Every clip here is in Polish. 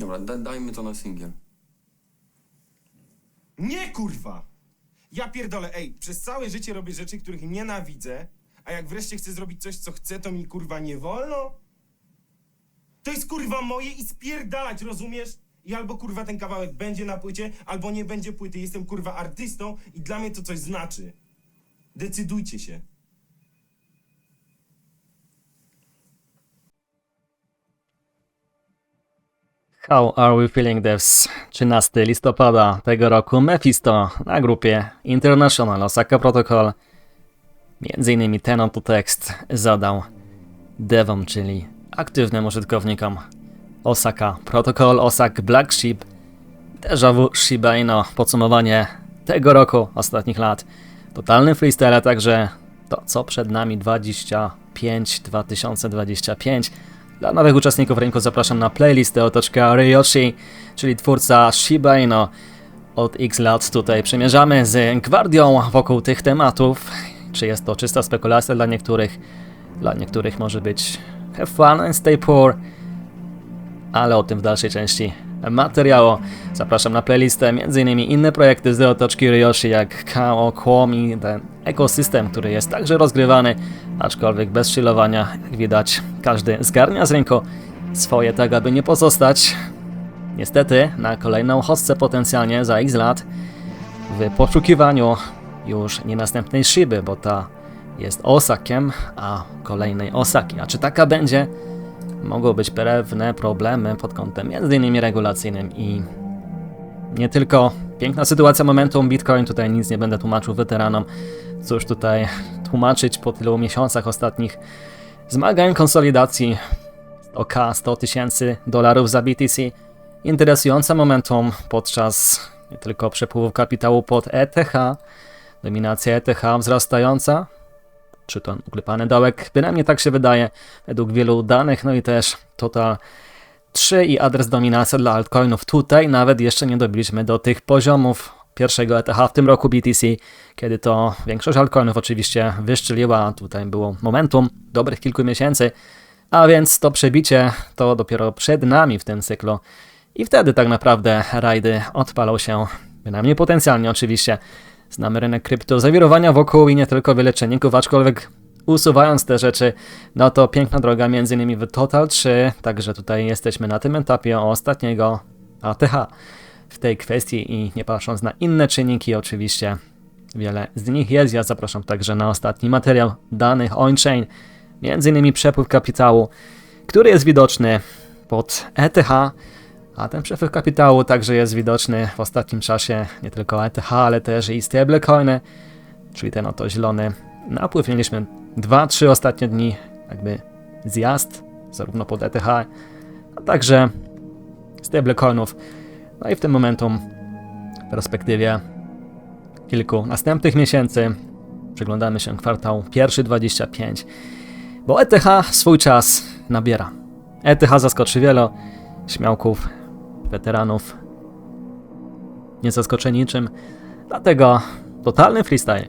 Dobra, da, dajmy to na singiel. Nie kurwa! Ja pierdolę, ej, przez całe życie robię rzeczy, których nienawidzę, a jak wreszcie chcę zrobić coś, co chcę, to mi kurwa nie wolno? To jest kurwa moje i spierdalać, rozumiesz? I albo kurwa ten kawałek będzie na płycie, albo nie będzie płyty. Jestem kurwa artystą i dla mnie to coś znaczy. Decydujcie się. How Are We Feeling Devs? 13 listopada tego roku Mephisto na grupie International Osaka Protocol. Między innymi ten oto tekst zadał devom, czyli aktywnym użytkownikom Osaka Protocol, Osak Black Sheep, Deja Vu Shiba Inu, podsumowanie tego roku, ostatnich lat, totalny freestyle, a także to co przed nami 25 2025. Dla nowych uczestników rynku zapraszam na playlistę otoczka Ryoshi, czyli twórca Shiba Inu. Od x lat tutaj przemierzamy z gwardią wokół tych tematów. Czy jest to czysta spekulacja dla niektórych? Dla niektórych może być have fun and stay poor, ale o tym w dalszej części materiału. Zapraszam na playlistę m.in. inne projekty z otoczki Ryoshi jak Kao, Quom i ten ekosystem, który jest także rozgrywany, aczkolwiek bez chillowania, jak widać, każdy zgarnia z rynku swoje tak, aby nie pozostać. Niestety, na kolejną hostce potencjalnie za x lat w poszukiwaniu już nie następnej szyby, bo ta jest Osakiem, a kolejnej Osaki. A czy taka będzie? Mogą być pewne problemy pod kątem m.in. regulacyjnym i nie tylko. Piękna sytuacja momentum Bitcoin, tutaj nic nie będę tłumaczył weteranom, cóż tutaj tłumaczyć po tylu miesiącach ostatnich zmagań konsolidacji? 100k, 100 tysięcy dolarów za BTC. Interesujące momentum podczas nie tylko przepływu kapitału pod ETH, dominacja ETH wzrastająca, czy to uklepany dołek, bynajmniej tak się wydaje, według wielu danych, no i też total 3 i adres dominacja dla altcoinów. Tutaj nawet jeszcze nie dobiliśmy do tych poziomów pierwszego ETH w tym roku BTC, kiedy to większość altcoinów oczywiście wyszczeliła, tutaj było momentum dobrych kilku miesięcy, a więc to przebicie to dopiero przed nami w tym cyklu. I wtedy tak naprawdę rajdy odpalą się, bynajmniej potencjalnie oczywiście. Znamy rynek krypto, zawirowania wokół i nie tylko wiele czynników, aczkolwiek usuwając te rzeczy, no to piękna droga między innymi w Total 3, także tutaj jesteśmy na tym etapie ostatniego ATH w tej kwestii i nie patrząc na inne czynniki oczywiście, wiele z nich jest, ja zapraszam także na ostatni materiał danych on-chain, między innymi przepływ kapitału, który jest widoczny pod ETH, a ten przepływ kapitału także jest widoczny w ostatnim czasie nie tylko ETH, ale też i stablecoiny, czyli ten oto zielony napływ. Mieliśmy 2-3 ostatnie dni jakby zjazd, zarówno pod ETH, a także stablecoinów. No i w tym momentum w perspektywie kilku następnych miesięcy przyglądamy się kwartał pierwszy 25, bo ETH swój czas nabiera. ETH zaskoczy wielu śmiałków, weteranów, nie zaskoczeni niczym, dlatego totalny freestyle.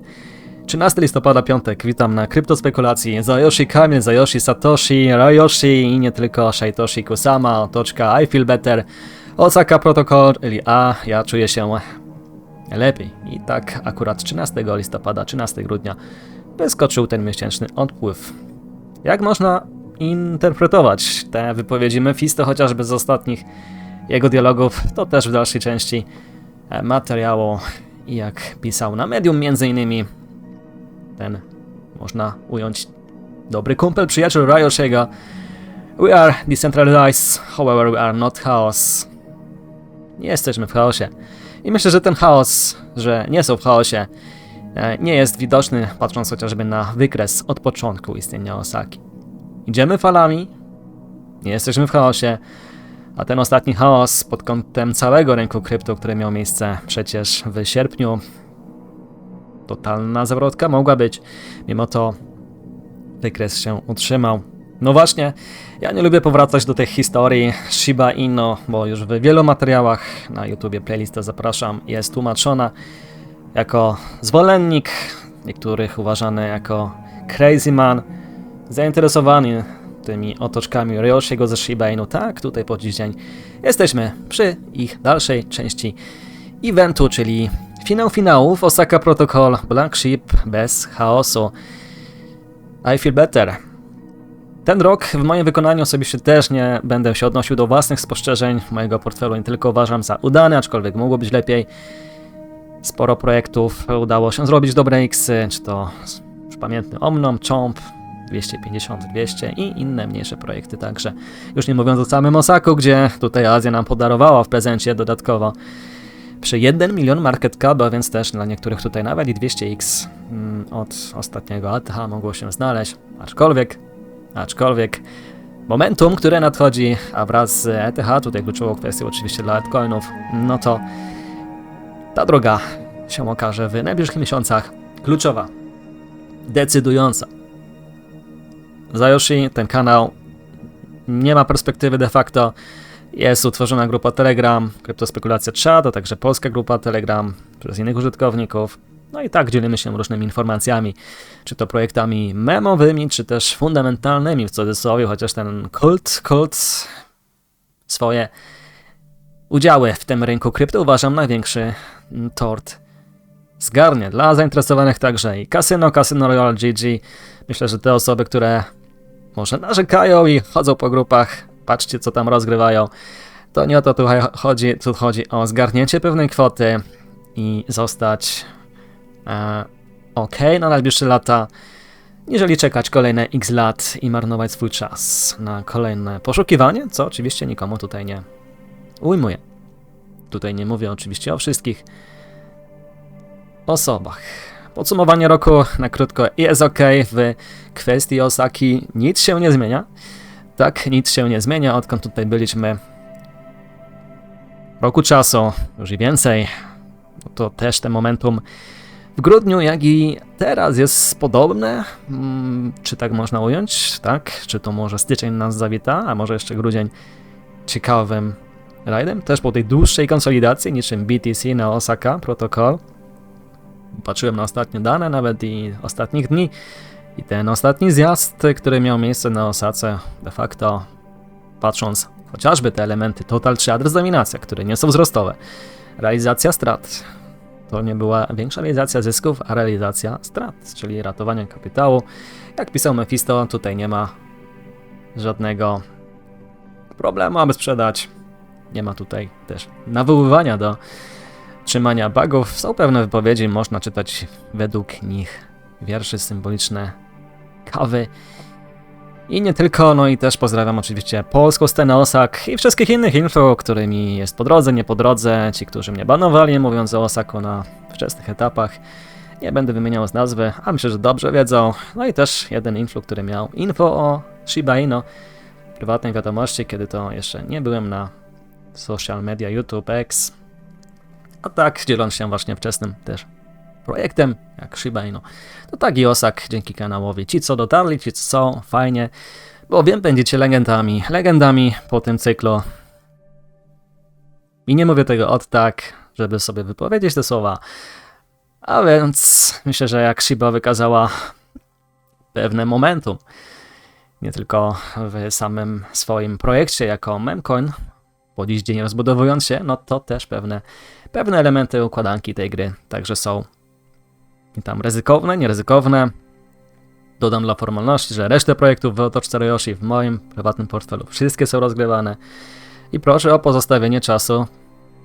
13 listopada, piątek, witam na kryptospekulacji. Zayoshi Kamil, Zayoshi Satoshi, Ryoshi i nie tylko Shaitoshi Kusama, otoczka I Feel Better, Osaka Protocol, czyli A, ja czuję się lepiej. I tak akurat 13 listopada, 13 grudnia wyskoczył ten miesięczny odpływ. Jak można interpretować te wypowiedzi Mephisto, chociażby z ostatnich jego dialogów, to też w dalszej części e, materiału. Jak pisał na medium, między innymi ten, można ująć, dobry kumpel, przyjaciel Ryoshiego. We are decentralized, however we are not chaos. Nie jesteśmy w chaosie. I myślę, że ten chaos, że nie są w chaosie, e, nie jest widoczny, patrząc chociażby na wykres od początku istnienia Osaki. Idziemy falami, nie jesteśmy w chaosie, a ten ostatni chaos pod kątem całego rynku krypto, który miał miejsce przecież w sierpniu, totalna zawrotka mogła być. Mimo to wykres się utrzymał. No właśnie, ja nie lubię powracać do tych historii Shiba Inu, bo już w wielu materiałach na YouTubie playlistę zapraszam, jest tłumaczona jako zwolennik, niektórych uważany jako crazy man, zainteresowany tymi otoczkami Ryoshiego ze Shiba Inu. Tak, tutaj po dziś dzień jesteśmy przy ich dalszej części eventu, czyli finał finałów Osaka Protocol Black Sheep bez chaosu. I feel better. Ten rok w moim wykonaniu osobiście też nie będę się odnosił do własnych spostrzeżeń mojego portfelu, nie tylko uważam za udany, aczkolwiek mogło być lepiej. Sporo projektów udało się zrobić dobre X, czy to pamiętny Omnom, Chomp, 250, 200 i inne mniejsze projekty także. Już nie mówiąc o samym Osaku, gdzie tutaj Azja nam podarowała w prezencie dodatkowo przy 1 milion market cap, a więc też dla niektórych tutaj nawet i 200x mm, od ostatniego ATH mogło się znaleźć, aczkolwiek, aczkolwiek momentum, które nadchodzi, a wraz z ETH, tutaj kluczową kwestią oczywiście dla altcoinów, no to ta droga się okaże w najbliższych miesiącach kluczowa, decydująca. Zayoshi, ten kanał nie ma perspektywy de facto. Jest utworzona grupa Telegram, Kryptospekulacja Chat, a także polska grupa Telegram przez innych użytkowników. No i tak dzielimy się różnymi informacjami, czy to projektami memowymi, czy też fundamentalnymi w cudzysłowie, chociaż ten kult, kult swoje udziały w tym rynku krypto uważam największy tort zgarnie. Dla zainteresowanych także i Casino, Casino Royale GG. Myślę, że te osoby, które może narzekają i chodzą po grupach, patrzcie co tam rozgrywają, to nie o to tu chodzi, tu chodzi o zgarnięcie pewnej kwoty i zostać e, ok na najbliższe lata, niżeli czekać kolejne x lat i marnować swój czas na kolejne poszukiwanie, co oczywiście nikomu tutaj nie ujmuję. Tutaj nie mówię oczywiście o wszystkich osobach. Podsumowanie roku na krótko jest ok. W kwestii Osaki nic się nie zmienia. Tak, nic się nie zmienia, odkąd tutaj byliśmy roku czasu, już i więcej. To też ten momentum w grudniu, jak i teraz jest podobne. Mm, Czy tak można ująć? Tak? Czy to może styczeń nas zawita, a może jeszcze grudzień ciekawym rajdem? Też po tej dłuższej konsolidacji, niczym BTC na Osaka Protocol. Patrzyłem na ostatnie dane, nawet i ostatnich dni. I ten ostatni zjazd, który miał miejsce na Osace, de facto patrząc chociażby te elementy Total czy adres dominacja, które nie są wzrostowe, realizacja strat. To nie była większa realizacja zysków, a realizacja strat, czyli ratowanie kapitału. Jak pisał Mephisto, tutaj nie ma żadnego problemu, aby sprzedać. Nie ma tutaj też nawoływania do trzymania bugów. Są pewne wypowiedzi, można czytać według nich wiersze symboliczne kawy. I nie tylko, no i też pozdrawiam oczywiście polską scenę Osak i wszystkich innych info, którymi jest po drodze, nie po drodze, ci, którzy mnie banowali, mówiąc o Osaku na wczesnych etapach. Nie będę wymieniał z nazwy, a myślę, że dobrze wiedzą. No i też jeden influ, który miał info o Shiba Inu w prywatnej wiadomości, kiedy to jeszcze nie byłem na social media YouTube X. A tak, dzieląc się właśnie wczesnym też projektem, jak Shiba Inu. To tak i Osak dzięki kanałowi. Ci co dotarli, ci co fajnie, bo wiem, będziecie legendami, legendami po tym cyklu. I nie mówię tego od tak, żeby sobie wypowiedzieć te słowa, a więc myślę, że jak Shiba wykazała pewne momentum, nie tylko w samym swoim projekcie jako memcoin, po dziś dzień rozbudowując się, no to też pewne, pewne elementy układanki tej gry także są i tam ryzykowne, nieryzykowne. Dodam dla formalności, że resztę projektów w otoczce Ryoshi w moim prywatnym portfelu wszystkie są rozgrywane. I proszę o pozostawienie czasu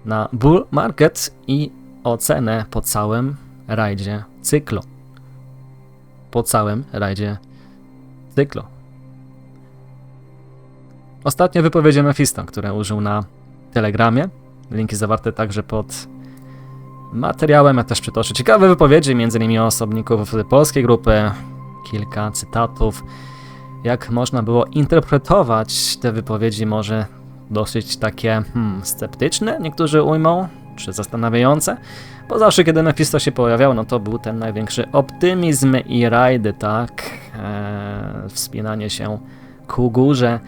na bull market i ocenę po całym rajdzie cyklu. Po całym rajdzie cyklu. Ostatnie wypowiedzi Mephisto, które użył na Telegramie. Linki zawarte także pod materiałem. Ja też przytoczę ciekawe wypowiedzi, m.in. osobników polskiej grupy, kilka cytatów. Jak można było interpretować te wypowiedzi, może dosyć takie hmm, sceptyczne, niektórzy ujmą, czy zastanawiające, bo zawsze kiedy Mephisto się pojawiał, no to był ten największy optymizm i rajdy, tak, eee, wspinanie się ku górze.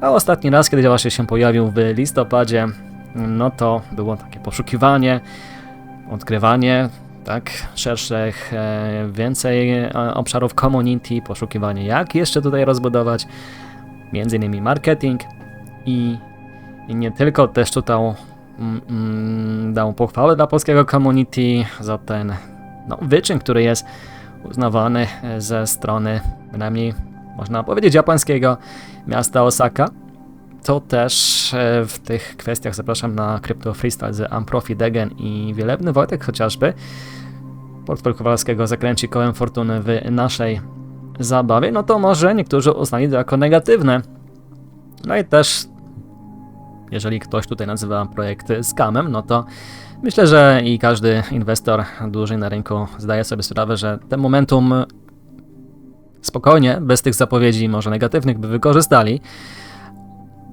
A ostatni raz, kiedy właśnie się pojawił w listopadzie, no to było takie poszukiwanie, odkrywanie tak, szerszych, e, więcej e, obszarów community, poszukiwanie jak jeszcze tutaj rozbudować. między innymi marketing i, i nie tylko też tutaj mm, mm, dał pochwałę dla polskiego community za ten no, wyczyn, który jest uznawany e, ze strony przynajmniej można powiedzieć japońskiego miasta Osaka. To też e, w tych kwestiach zapraszam na Crypto Freestyle z Amprofi Degen i Wielebny Wojtek chociażby. Portfel Kowalskiego zakręci kołem fortuny w naszej zabawie, no to może niektórzy uznali to jako negatywne. No i też, jeżeli ktoś tutaj nazywa projekt scamem, no to myślę, że i każdy inwestor duży na rynku zdaje sobie sprawę, że ten momentum spokojnie, bez tych zapowiedzi może negatywnych, by wykorzystali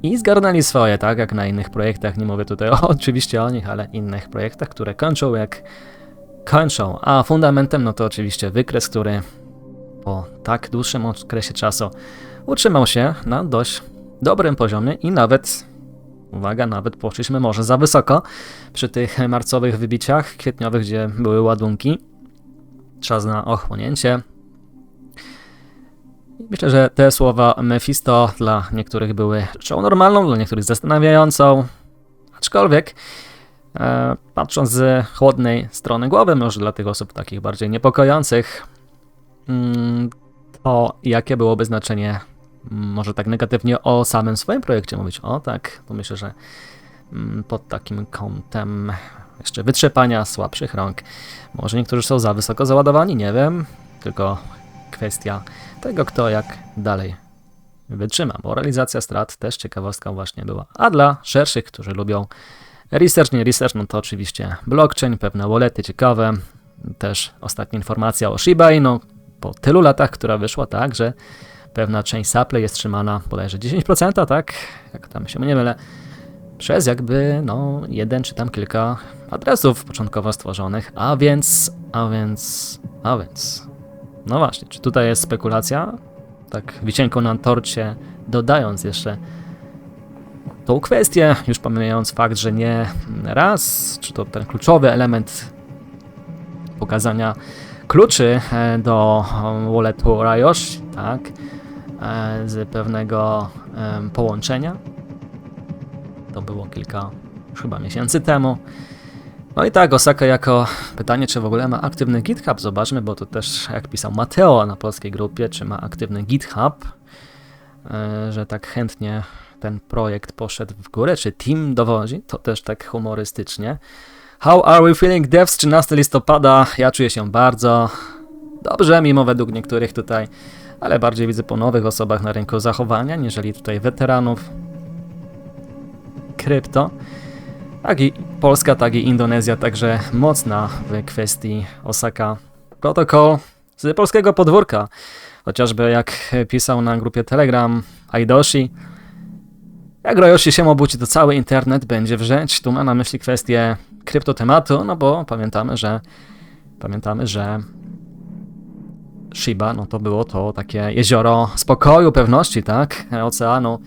i zgarnęli swoje, tak jak na innych projektach. Nie mówię tutaj o, oczywiście o nich, ale innych projektach, które kończą jak kończą. A fundamentem, no to oczywiście wykres, który po tak dłuższym okresie czasu utrzymał się na dość dobrym poziomie i nawet, uwaga, nawet poszliśmy może za wysoko przy tych marcowych wybiciach kwietniowych, gdzie były ładunki. Czas na ochłonięcie. Myślę, że te słowa Mephisto dla niektórych były rzeczą normalną, dla niektórych zastanawiającą, aczkolwiek e, patrząc z chłodnej strony głowy, może dla tych osób takich bardziej niepokojących, mm, to jakie byłoby znaczenie, mm, może tak negatywnie o samym swoim projekcie mówić, o tak, to myślę, że mm, pod takim kątem jeszcze wytrzepania słabszych rąk, może niektórzy są za wysoko załadowani, nie wiem, tylko kwestia tego, kto jak dalej wytrzyma, bo realizacja strat też ciekawostka właśnie była. A dla szerszych, którzy lubią research, nie research, no to oczywiście blockchain, pewne wallety ciekawe, też ostatnia informacja o Shiba Inu, po tylu latach, która wyszła tak, że pewna część supply jest trzymana bodajże 10%, tak, jak tam się nie mylę, przez jakby no jeden czy tam kilka adresów początkowo stworzonych, a więc, a więc, a więc, no właśnie, czy tutaj jest spekulacja? Tak wisienką na torcie, dodając jeszcze tą kwestię, już pomijając fakt, że nie raz, czy to ten kluczowy element pokazania kluczy e, do walletu Ryoshi, tak, e, z pewnego połączenia. To było kilka chyba miesięcy temu. No i tak, Osaka jako pytanie, czy w ogóle ma aktywny GitHub, zobaczmy, bo to też jak pisał Mateo na polskiej grupie, czy ma aktywny GitHub, e, że tak chętnie ten projekt poszedł w górę, czy team dowodzi, to też tak humorystycznie. How are we feeling devs 13 listopada? Ja czuję się bardzo dobrze, mimo według niektórych tutaj, ale bardziej widzę po nowych osobach na rynku zachowania, niżeli tutaj weteranów krypto. Tak i Polska, tak i Indonezja, także mocna w kwestii Osaka Protocol z polskiego podwórka. Chociażby jak pisał na grupie Telegram Aidoshi, jak Royoshi się obudzi, to cały internet będzie wrzeć. Tu ma na myśli kwestię kryptotematu, no bo pamiętamy, że pamiętamy, że Shiba, no to było to takie jezioro spokoju, pewności, tak, oceanu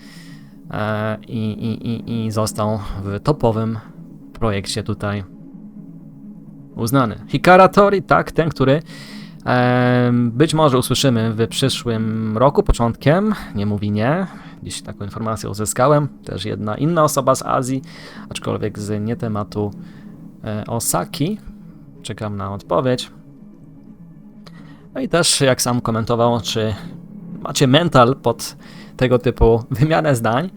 i, i, i, i został w topowym projekcie tutaj uznany. Hikara Tori, tak, ten, który e, być może usłyszymy w przyszłym roku, początkiem, nie mówi nie, Dziś taką informację uzyskałem, też jedna inna osoba z Azji, aczkolwiek z nie tematu e, Osaki. Czekam na odpowiedź. No i też, jak sam komentował, czy macie mental pod tego typu wymianę zdań,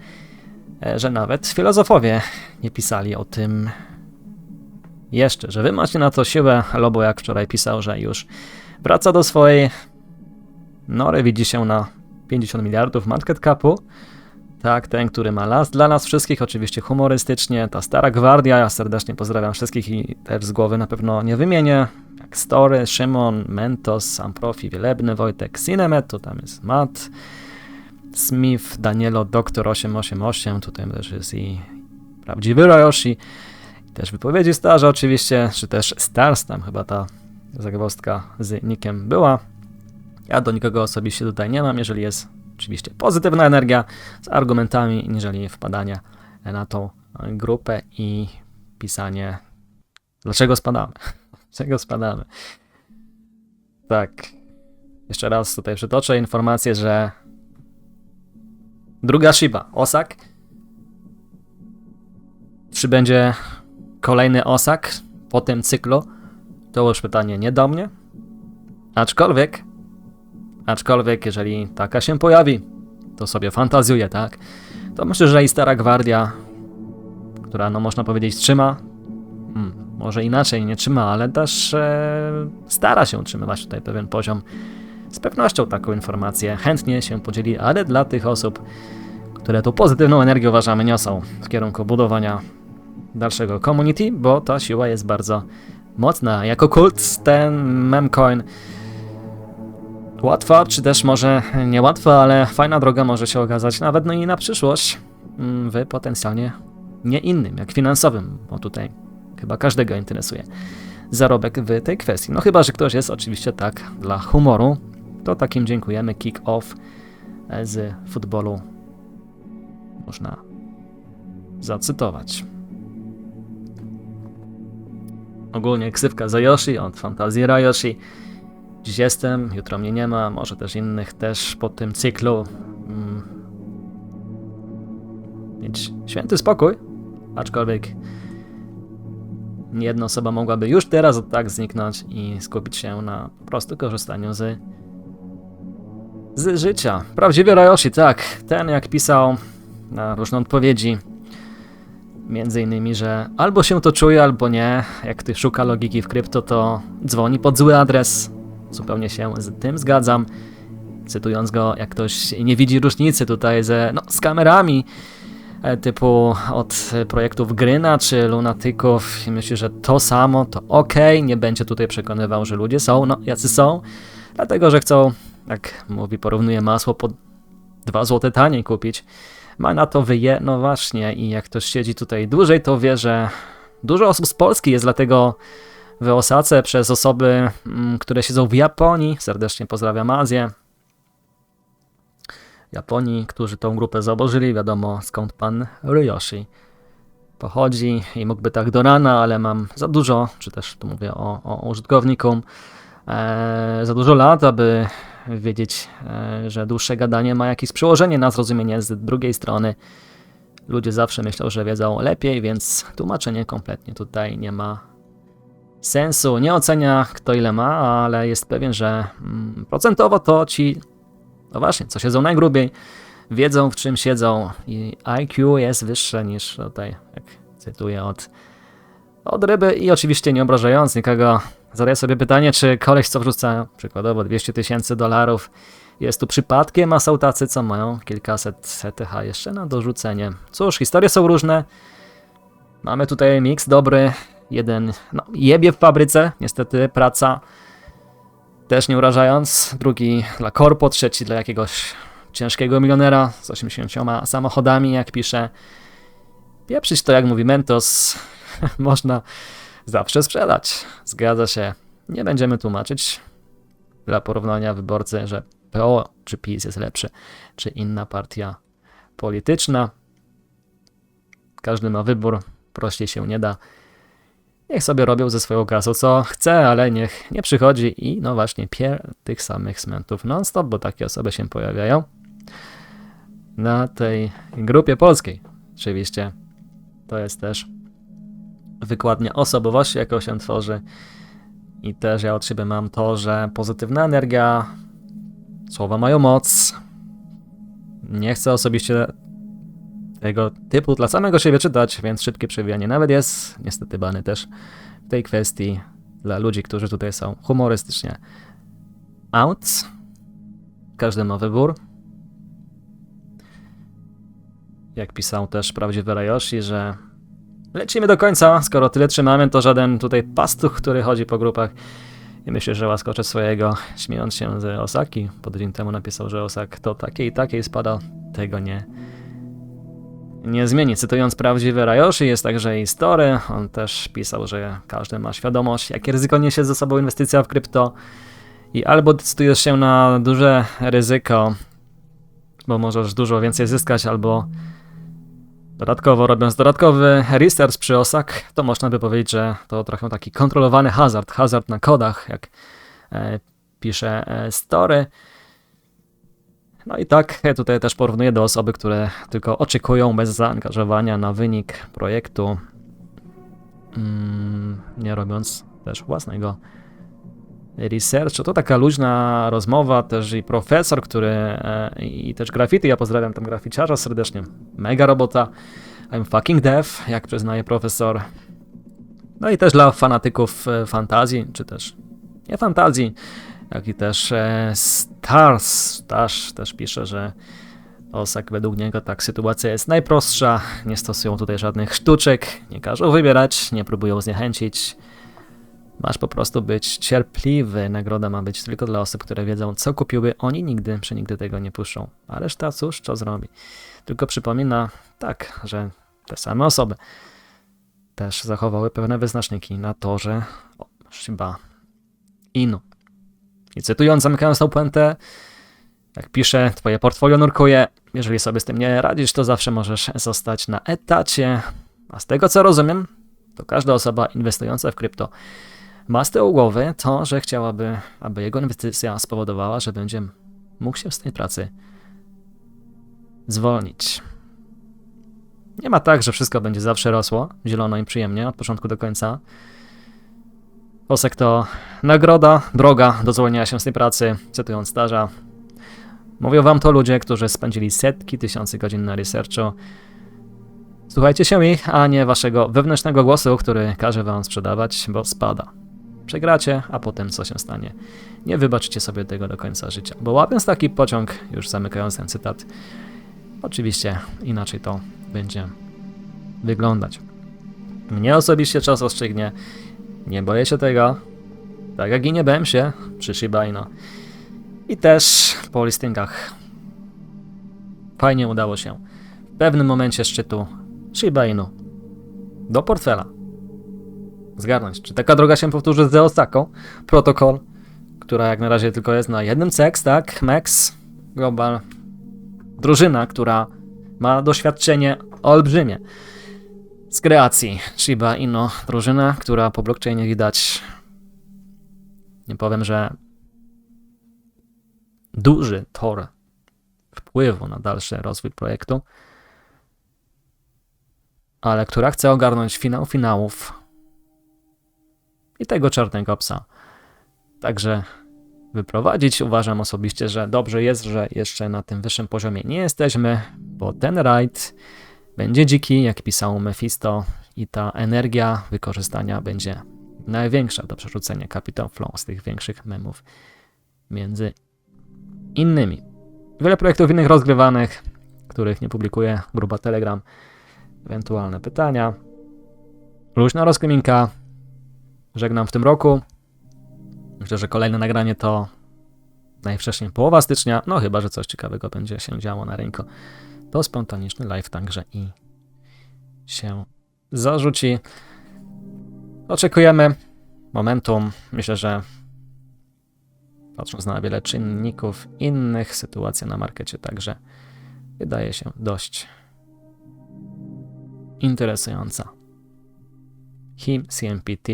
e, że nawet filozofowie nie pisali o tym jeszcze, że wy macie na to siłę, albo jak wczoraj pisał, że już wraca do swojej nory, widzi się na 50 miliardów market capu. Tak, ten, który ma las dla nas wszystkich, oczywiście humorystycznie, ta stara gwardia, ja serdecznie pozdrawiam wszystkich i też z głowy na pewno nie wymienię, jak Story, Szymon, Mentos, Sam Profi, Wielebny, Wojtek, Cinemet, tu tam jest Matt, Smith, Danielo, Doktor 888, tutaj też jest i prawdziwy Royoshi, też wypowiedzi starze oczywiście, czy też Stars, tam chyba ta zagwozdka z nikiem była. Ja do nikogo osobiście tutaj nie mam, jeżeli jest oczywiście pozytywna energia z argumentami, niżeli wpadanie na tą grupę i pisanie dlaczego spadamy, dlaczego spadamy. Tak, jeszcze raz tutaj przytoczę informację, że Druga Shiba, Osak. Czy będzie kolejny Osak po tym cyklu? To już pytanie nie do mnie. Aczkolwiek, aczkolwiek, jeżeli taka się pojawi, to sobie fantazjuję, tak? To myślę, że i Stara Gwardia, która, no można powiedzieć, trzyma, hmm, może inaczej nie trzyma, ale też e, stara się utrzymywać tutaj pewien poziom. Z pewnością taką informację chętnie się podzieli, ale dla tych osób, które tą pozytywną energię uważamy niosą w kierunku budowania dalszego community, bo ta siła jest bardzo mocna. Jako kult ten memcoin łatwa, czy też może niełatwa, ale fajna droga może się okazać nawet no i na przyszłość mm, w potencjalnie nie innym, jak finansowym, bo tutaj chyba każdego interesuje zarobek w tej kwestii. No chyba, że ktoś jest oczywiście tak dla humoru, to takim dziękujemy kick-off z futbolu można zacytować. Ogólnie ksywka Zayoshi od fantazji Rayoshi. Dziś jestem, jutro mnie nie ma, może też innych też po tym cyklu. Mm. Mieć święty spokój, aczkolwiek nie jedna osoba mogłaby już teraz tak zniknąć i skupić się na po prostu korzystaniu z, z życia. Prawdziwy Rayoshi, tak, ten jak pisał na różne odpowiedzi, Między innymi, że albo się to czuje, albo nie. Jak ktoś szuka logiki w krypto, to dzwoni pod zły adres. Zupełnie się z tym zgadzam. Cytując go, jak ktoś nie widzi różnicy tutaj ze, no, z kamerami e, typu od projektów Gryna czy Lunatyków i myśli, że to samo, to ok, nie będzie tutaj przekonywał, że ludzie są, no jacy są, dlatego, że chcą, jak mówi, porównuje masło po 2 zł taniej kupić ma na to wyje, no właśnie, i jak ktoś siedzi tutaj dłużej, to wie, że dużo osób z Polski jest dlatego w Osace przez osoby, mm, które siedzą w Japonii. Serdecznie pozdrawiam Azję. Japonii, którzy tą grupę założyli, wiadomo skąd pan Ryoshi pochodzi i mógłby tak do rana, ale mam za dużo, czy też tu mówię o, o użytkowniku, e, za dużo lat, aby wiedzieć, e, że dłuższe gadanie ma jakieś przełożenie na zrozumienie z drugiej strony. Ludzie zawsze myślą, że wiedzą lepiej, więc tłumaczenie kompletnie tutaj nie ma sensu. Nie ocenia kto ile ma, ale jest pewien, że mm, procentowo to ci, no właśnie, co siedzą najgrubiej, wiedzą w czym siedzą i IQ jest wyższe niż tutaj, jak cytuję od, od ryby i oczywiście nie obrażając nikogo, Zadaję sobie pytanie, czy koleś, co wrzuca przykładowo 200 tysięcy dolarów, jest tu przypadkiem, a są tacy, co mają kilkaset ETH jeszcze na dorzucenie. Cóż, historie są różne. Mamy tutaj miks dobry. Jeden no, jebie w fabryce, niestety praca też nie urażając. Drugi dla korpo, trzeci dla jakiegoś ciężkiego milionera z 80 samochodami, jak pisze. Pieprzyć to, jak mówi Mentos, można zawsze sprzedać. Zgadza się. Nie będziemy tłumaczyć dla porównania wyborcy, że PO czy PiS jest lepszy, czy inna partia polityczna. Każdy ma wybór, prościej się nie da. Niech sobie robią ze swoją kasą co chce, ale niech nie przychodzi i no właśnie pier tych samych smentów non-stop, bo takie osoby się pojawiają na tej grupie polskiej. Oczywiście to jest też wykładnia osobowości, jaką się tworzy. I też ja od siebie mam to, że pozytywna energia, słowa mają moc. Nie chcę osobiście tego typu dla samego siebie czytać, więc szybkie przewijanie nawet jest niestety bany też w tej kwestii dla ludzi, którzy tutaj są humorystycznie out. Każdy ma wybór. Jak pisał też prawdziwy Rayoshi, że Lecimy do końca, skoro tyle trzymamy, to żaden tutaj pastuch, który chodzi po grupach. I myślę, że łaskoczę swojego, śmiejąc się z Osaki. Pod dzień temu napisał, że Osak to takiej i takiej spada. Tego nie, nie zmieni. Cytując prawdziwy Rayoshi, jest także i Story. On też pisał, że każdy ma świadomość, jakie ryzyko niesie ze sobą inwestycja w krypto. I albo decydujesz się na duże ryzyko, bo możesz dużo więcej zyskać, albo Dodatkowo robiąc dodatkowy research przy osak, to można by powiedzieć, że to trochę taki kontrolowany hazard, hazard na kodach, jak e, pisze e, Story. No i tak tutaj też porównuję do osoby, które tylko oczekują bez zaangażowania na wynik projektu, mm, nie robiąc też własnego researchu. To taka luźna rozmowa, też i profesor, który e, i też graffiti, ja pozdrawiam tam graficiarza serdecznie, mega robota, I'm fucking deaf, jak przyznaje profesor. No i też dla fanatyków e, fantazji, czy też nie fantazji, jak i też e, Stars, Stars też pisze, że Osak według niego tak sytuacja jest najprostsza, nie stosują tutaj żadnych sztuczek, nie każą wybierać, nie próbują zniechęcić. Masz po prostu być cierpliwy, nagroda ma być tylko dla osób, które wiedzą co kupiły, oni nigdy, przenigdy tego nie puszczą. A reszta cóż, co zrobi? Tylko przypomina, tak, że te same osoby też zachowały pewne wyznaczniki na torze o, Shiba Inu. I cytując, zamykając tą puentę, jak pisze, twoje portfolio nurkuje, jeżeli sobie z tym nie radzisz, to zawsze możesz zostać na etacie. A z tego co rozumiem, to każda osoba inwestująca w krypto ma z tyłu głowy to, że chciałaby, aby jego inwestycja spowodowała, że będzie mógł się z tej pracy zwolnić. Nie ma tak, że wszystko będzie zawsze rosło zielono i przyjemnie od początku do końca. Osek to nagroda, droga do zwolnienia się z tej pracy, cytując staża. Mówią wam to ludzie, którzy spędzili setki tysięcy godzin na researchu. Słuchajcie się ich, a nie waszego wewnętrznego głosu, który każe wam sprzedawać, bo spada. Przegracie, a potem co się stanie? Nie wybaczycie sobie tego do końca życia. Bo łapiąc taki pociąg, już zamykając ten cytat, oczywiście inaczej to będzie wyglądać. Mnie osobiście czas ostrzygnie. Nie boję się tego. Tak jak i nie bałem się przy Shiba Inu. I też po listingach. Fajnie udało się w pewnym momencie szczytu Shiba Inu do portfela zgarnąć. Czy taka droga się powtórzy z Osaką? Protokol, która jak na razie tylko jest na jednym CEX, tak? MEX Global. Drużyna, która ma doświadczenie olbrzymie z kreacji Shiba Inu. Drużyna, która po blockchainie widać, nie powiem, że duży tor wpływu na dalszy rozwój projektu, ale która chce ogarnąć finał finałów i tego czarnego psa. Także wyprowadzić uważam osobiście, że dobrze jest, że jeszcze na tym wyższym poziomie nie jesteśmy, bo ten rajd będzie dziki, jak pisał Mephisto, i ta energia wykorzystania będzie największa do przerzucenia Capital Flow z tych większych memów między innymi. Wiele projektów innych rozgrywanych, których nie publikuję, gruba Telegram, ewentualne pytania. Luźna rozkminka. Żegnam w tym roku. Myślę, że kolejne nagranie to najwcześniej połowa stycznia, no chyba, że coś ciekawego będzie się działo na rynku. To spontaniczny live także i się zarzuci. Oczekujemy momentum. Myślę, że patrząc na wiele czynników innych, sytuacja na markecie także wydaje się dość interesująca. HIM, CMPT,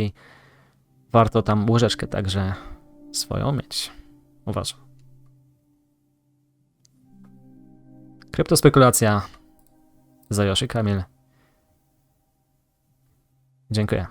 warto tam łyżeczkę także swoją mieć. Uważam. Kryptospekulacja. Zajoszy Kamil. Dziękuję.